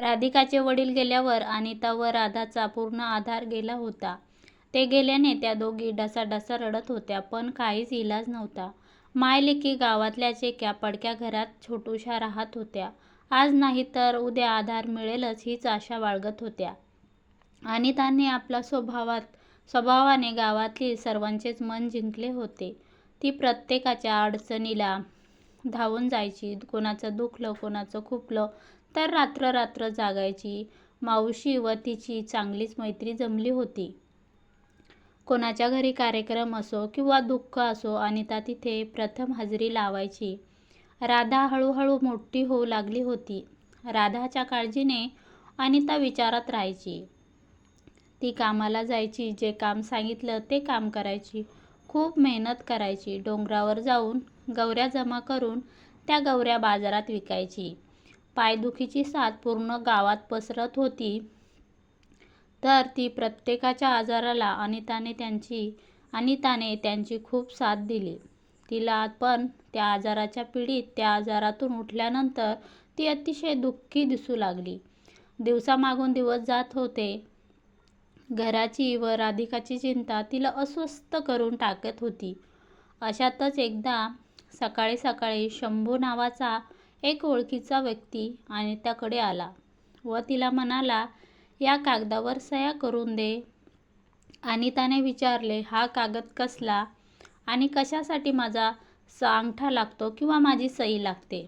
राधिकाचे वडील गेल्यावर अनिता व राधाचा पूर्ण आधार गेला होता. ते गेल्याने त्या दोघी डसाडसा रडत होत्या. पण काहीच इलाज नव्हता. मायलेकी गावातल्याच एका पडक्या घरात छोटूशा राहत होत्या. आज नाही तर उद्या आधार मिळेलच हीच आशा बाळगत होत्या. अनिताने आपल्या स्वभावात स्वभावाने गावातील सर्वांचेच मन जिंकले होते. ती प्रत्येकाच्या अडचणीला धावून जायची. कोणाचं दुखलं, कोणाचं खुपलं तर रात्र रात्र जागायची. मावशी व तिची चांगलीच मैत्री जमली होती. कोणाच्या घरी कार्यक्रम असो किंवा दुःख असो अनिता तिथे प्रथम हजेरी लावायची. राधा हळूहळू मोठी होऊ लागली होती. राधाच्या काळजीने अनिता विचारात राहायची. ती कामाला जायची. जे काम सांगितलं ते काम करायची. खूप मेहनत करायची. डोंगरावर जाऊन गवऱ्या जमा करून त्या गवऱ्या बाजारात विकायची. पायदुखीची साथ पूर्ण गावात पसरत होती तर ती प्रत्येकाच्या आजाराला अनिताने त्यांची अनिताने त्यांची खूप साथ दिली. तिला पण त्या आजाराच्या पिढीत त्या आजारातून उठल्यानंतर ती अतिशय दुःखी दिसू लागली. दिवसामागून दिवस जात होते. घराची व राधिकाची चिंता तिला अस्वस्थ करून टाकत होती. अशातच एकदा सकाळी सकाळी शंभू नावाचा एक ओळखीचा व्यक्ती अनिताकडे आला व तिला म्हणाला या कागदावर सह्या करून दे. अनिताने विचारले हा कागद कसला आणि कशासाठी माझा अंगठा लागतो किंवा माझी सही लागते.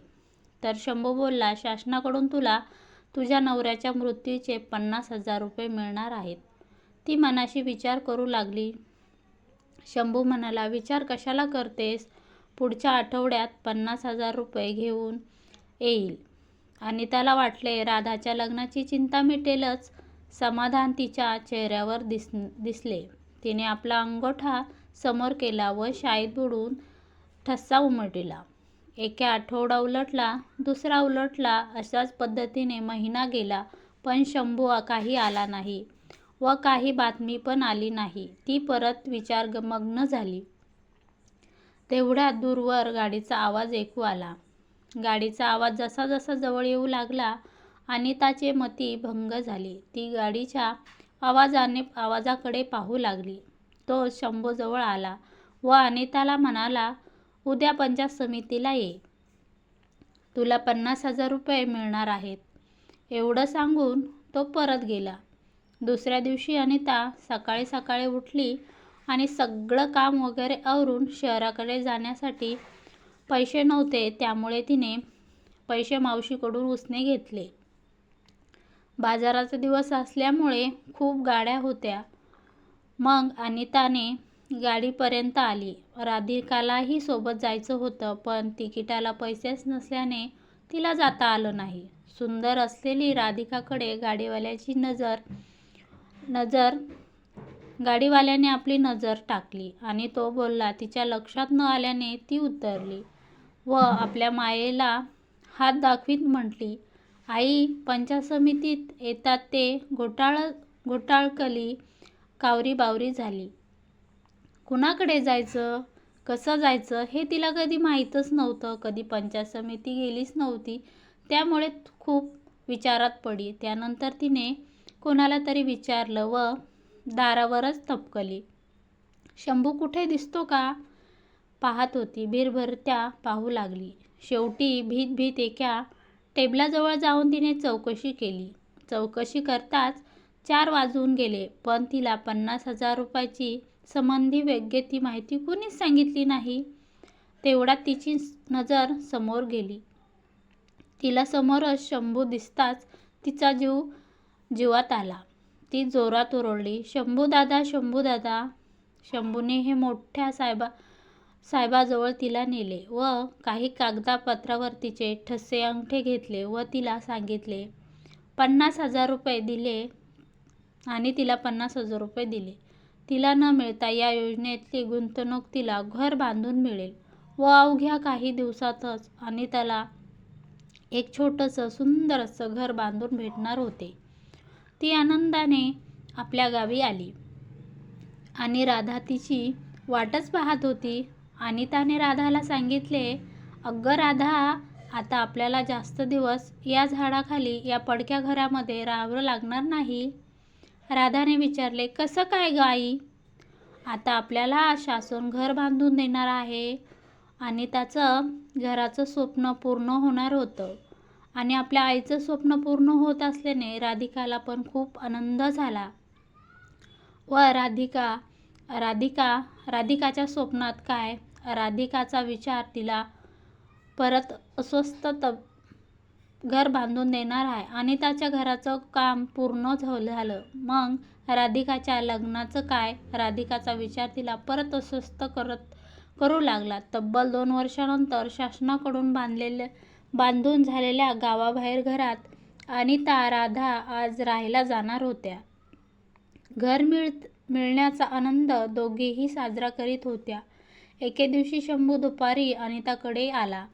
तर शंभू बोलला शासनाकडून तुला तुझ्या नवऱ्याच्या मृत्यूचे पन्नास हजार रुपये मिळणार आहेत. ती मनाशी विचार करू लागली. शंभू म्हणाला विचार कशाला करतेस? पुढच्या आठवड्यात पन्नास हजार रुपये घेऊन येईल. अनिताला वाटले राधाच्या लग्नाची चिंता मिटेलच. समाधान तिच्या चेहऱ्यावर दिस दिसले. तिने आपला अंगोठा समोर केला व शाईत बुडून ठस्सा उमटला एक आठवडा उलटला. दुसरा उलटला. अशाच पद्धतीने महिना गेला पण शंभू काही आला नाही व काही बातमी पण आली नाही. ती परत विचारमग्न झाली. तेवढ्या दूरवर गाडीचा आवाज ऐकू आला. गाडीचा आवाज जसा जसा जवळ येऊ लागला अनिताचे मती भंग झाली ती गाडीच्या आवाजाने आवाजाकडे पाहू लागली. तो शंभोजवळ आला व अनिताला म्हणाला उद्या पंचायत समितीला ये. तुला पन्नास हजार रुपये मिळणार आहेत. एवढं सांगून तो परत गेला. दुसऱ्या दिवशी अनिता सकाळी सकाळी उठली आणि सगळं काम वगैरे आवरून शहराकडे जाण्यासाठी पैसे नव्हते त्यामुळे तिने पैसे मावशीकडून उसने घेतले. बाजाराचा दिवस असल्यामुळे खूप गाड्या होत्या. मग अनिताने गाडीपर्यंत आली. राधिकालाही सोबत जायचं होतं पण तिकिटाला पैसेच नसल्याने तिला जाता आलं नाही. सुंदर असलेली राधिकाकडे गाडीवाल्याची नजर नजर गाडीवाल्याने आपली नजर टाकली आणि तो बोलला तिच्या लक्षात न आल्याने ती उतरली व आपल्या मायेला हात दाखवीत म्हटली आई पंचासमितीत येतात ते घोटाळ घोटाळकली कावरीबावरी झाली. कुणाकडे जायचं, कसं जायचं हे तिला कधी माहीतच नव्हतं. कधी पंचायत समिती गेलीच नव्हती त्यामुळे खूप विचारात पडली. त्यानंतर तिने कोणाला तरी विचारलं व दारावरच थपकली शंभू कुठे दिसतो का पाहात होती. भिरभिरत्या पाहू लागली. शेवटी भीत भीत एका टेबलाजवळ जाऊन तिने चौकशी केली. चौकशी करताच चार वाजून गेले पण तिला पन्नास हजार रुपयाची संबंधी योग्य ती माहिती कुणीच सांगितली नाही. तेवढ्यात तिची नजर समोर गेली. तिला समोरच शंभू दिसताच तिचा जीव जीवात आला. ती जोरात ओरडली शंभू दादा शंभू दादा शंभूने हे मोठ्या साहेबा साहेबाजवळ तिला नेले व काही कागदापत्रावर तिचे ठसे अंगठे घेतले व तिला सांगितले पन्नास हजार रुपये दिले आणि तिला पन्नास हजार रुपये दिले. तिला न मिळता या योजनेतली गुंतवणूक तिला घर बांधून मिळेल व अवघ्या काही दिवसातच अनिताला एक छोटंसं सुंदर असं घर बांधून भेटणार होते. ती आनंदाने आपल्या गावी आली आणि राधा तिची वाटच पाहत होती. अनिताने राधाला सांगितले अगं राधा आता आपल्याला जास्त दिवस या झाडाखाली या पडक्या घरामध्ये राहावं लागणार नाही. राधाने विचारले कसं काय गाई आता आपल्याला शासन घर बांधून देणार आहे. आणि त्याचं घराचं स्वप्न पूर्ण होणार होतं आणि आपल्या आईचं स्वप्न पूर्ण होत असल्याने राधिकाला पण खूप आनंद झाला. व राधिका राधिका राधिकाच्या स्वप्नात काय? राधिकाचा विचार तिला परत अस्वस्थ तब घर बांधून देणार आहे आणि त्याच्या घराचं काम पूर्ण झ- झालं. मग राधिकाच्या लग्नाचं काय? राधिकाचा विचार तिला परत अस्वस्थ करत करू लागला. तब्बल दोन वर्षानंतर शासनाकडून बांधलेल्या बांधून झालेल्या गावाबाहेर घरात अनिता राधा आज राहायला जाणार होत्या. घर मिळ मिळण्याचा आनंद दोघेही साजरा करीत होत्या. एके दिवशी शंभू दुपारी अनिताकडे आला.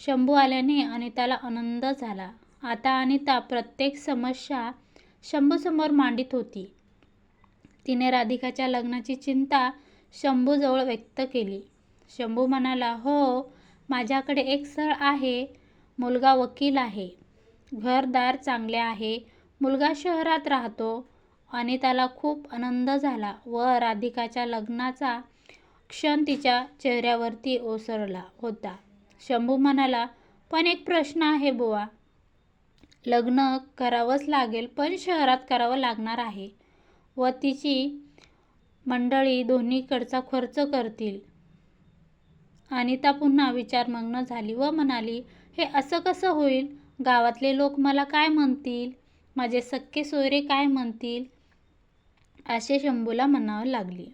शंभू आल्याने अनिताला आनंद झाला. आता अनिता प्रत्येक समस्या शंभूसमोर मांडित होती. तिने राधिकाच्या लग्नाची चिंता शंभूजवळ व्यक्त केली. शंभू म्हणाला हो माझ्याकडे एक स्थळ आहे. मुलगा वकील आहे. घरदार चांगले आहे. मुलगा शहरात राहतो. अनिताला खूप आनंद झाला व राधिकाच्या लग्नाचा क्षण तिच्या चेहऱ्यावरती ओसरला होता. शंभू म्हणाला पण एक प्रश्न आहे बुवा. लग्न करावंच लागेल पण शहरात करावं लागणार आहे. व तिची मंडळी दोन्हीकडचा खर्च करतील. अनिता पुन्हा विचारमग्न झाली व म्हणाली हे असं कसं होईल? गावातले लोक मला काय म्हणतील? माझे सख्खे सोयरे काय म्हणतील? असे शंभूला म्हणावं लागली.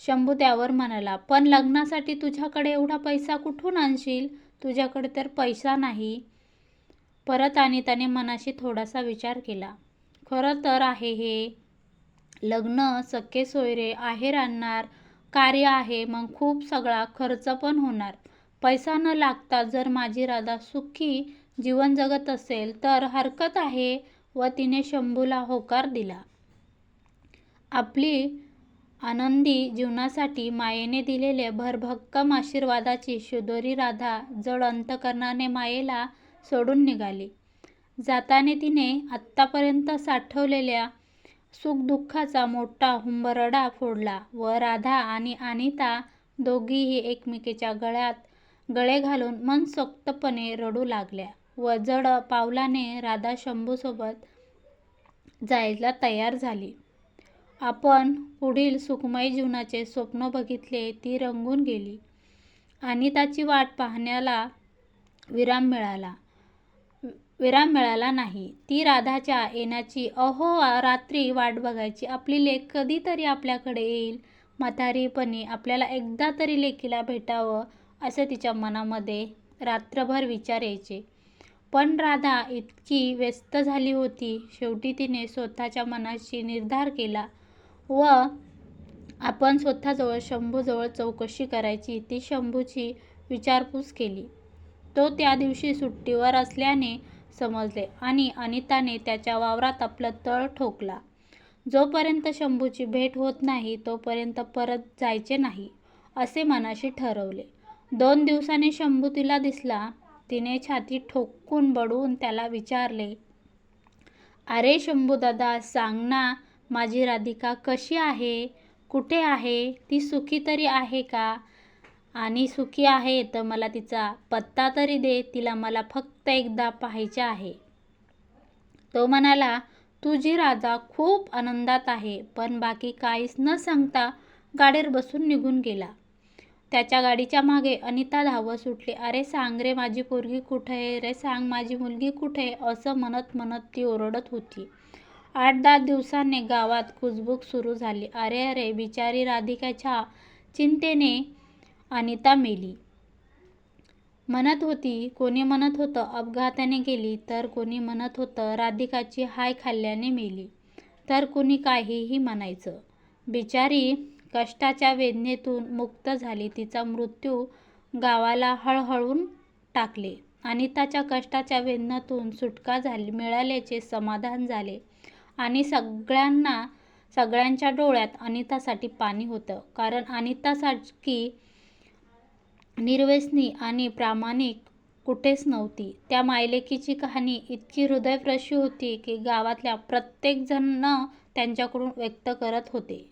शंभू त्यावर म्हणाला पण लग्नासाठी तुझ्याकडे एवढा पैसा कुठून आणशील? तुझ्याकडे तर पैसा नाही. परत अनिताने मनाशी थोडासा विचार केला. खरं तर आहे हे. लग्न सख्खे सोयरे आहेर आणणार कार्य आहे मग खूप सगळा खर्च पण होणार. पैसा न लागता जर माझी राधा सुखी जीवन जगत असेल तर हरकत आहे. व तिने शंभूला होकार दिला. आपली आनंदी जीवनासाठी मायेने दिलेले भरभक्कम आशीर्वादाची शुदोरी राधा जड अंतकरणाने मायेला सोडून निघाली. जाताने तिने आत्तापर्यंत साठवलेल्या सुखदुःखाचा मोठा हुंबरडा फोडला व राधा आणि अनिता दोघीही एकमेकीच्या गळ्यात गळे घालून मनसोक्तपणे रडू लागल्या व जड पावलाने राधा शंभूसोबत जायला तयार झाली. आपण पुढील सुखमय जीवनाचे स्वप्न बघितले ती रंगून गेली अनिताची वाट पाहण्याला विराम मिळाला. विराम मिळाला नाही. ती राधाच्या येण्याची अहो रात्री वाट बघायची. आपली लेख कधीतरी आपल्याकडे येईल. म्हातारीपणी आपल्याला एकदा तरी लेकीला भेटावं असे तिच्या मनामध्ये रात्रभर विचार यायचे. पण राधा इतकी व्यस्त झाली होती. शेवटी तिने स्वतःच्या मनाशी निर्धार केला. व आपण स्वतःजवळ शंभूजवळ चौकशी करायची. ती शंभूची विचारपूस केली. तो त्या दिवशी सुट्टीवर असल्याने समजले आणि अनिताने त्याच्या वावरात आपलं तळ ठोकला. जोपर्यंत शंभूची भेट होत नाही तोपर्यंत परत जायचे नाही असे मनाशी ठरवले. दोन दिवसांनी शंभू तिला दिसला. तिने छाती ठोकून बडून त्याला विचारले अरे शंभू दादा सांग ना माझी राधिका कशी आहे? कुठे आहे? ती सुखी तरी आहे का? आणि सुखी आहे तर मला तिचा पत्ता तरी दे. तिला मला फक्त एकदा पाहायचे आहे. तो म्हणाला तुझी राजा खूप आनंदात आहे पण बाकी काहीच न सांगता गाडीवर बसून निघून गेला. त्याच्या गाडीच्या मागे अनिता धावत सुटली. अरे सांग रे माझी पोरगी कुठे आहे? रे सांग माझी मुलगी कुठे आहे? असं म्हणत म्हणत ती ओरडत होती. आठ दहा दिवसांनी गावात कुजबूक सुरू झाली. अरे अरे बिचारी राधिकाच्या चिंतेने अनिता मेली. म्हणत होती कोणी म्हणत होतं अपघाताने गेली तर कोणी म्हणत होतं राधिकाची हाय खाल्ल्याने मेली. तर कोणी काहीही म्हणायचं. बिचारी कष्टाच्या वेदनेतून मुक्त झाली. तिचा मृत्यू गावाला हळहळून टाकले. अनिताच्या कष्टाच्या वेदनेतून सुटका झाली. मिळाल्याचे समाधान झाले. आणि सगळ्यांना सगळ्यांच्या डोळ्यात अनितासाठी पाणी होतं. कारण अनितासारखी निर्व्यसनी आणि प्रामाणिक कुठेच नव्हती. त्या मायलेकीची कहाणी इतकी हृदयप्रशी होती की गावातल्या प्रत्येकजण त्यांच्याकडून व्यक्त करत होते.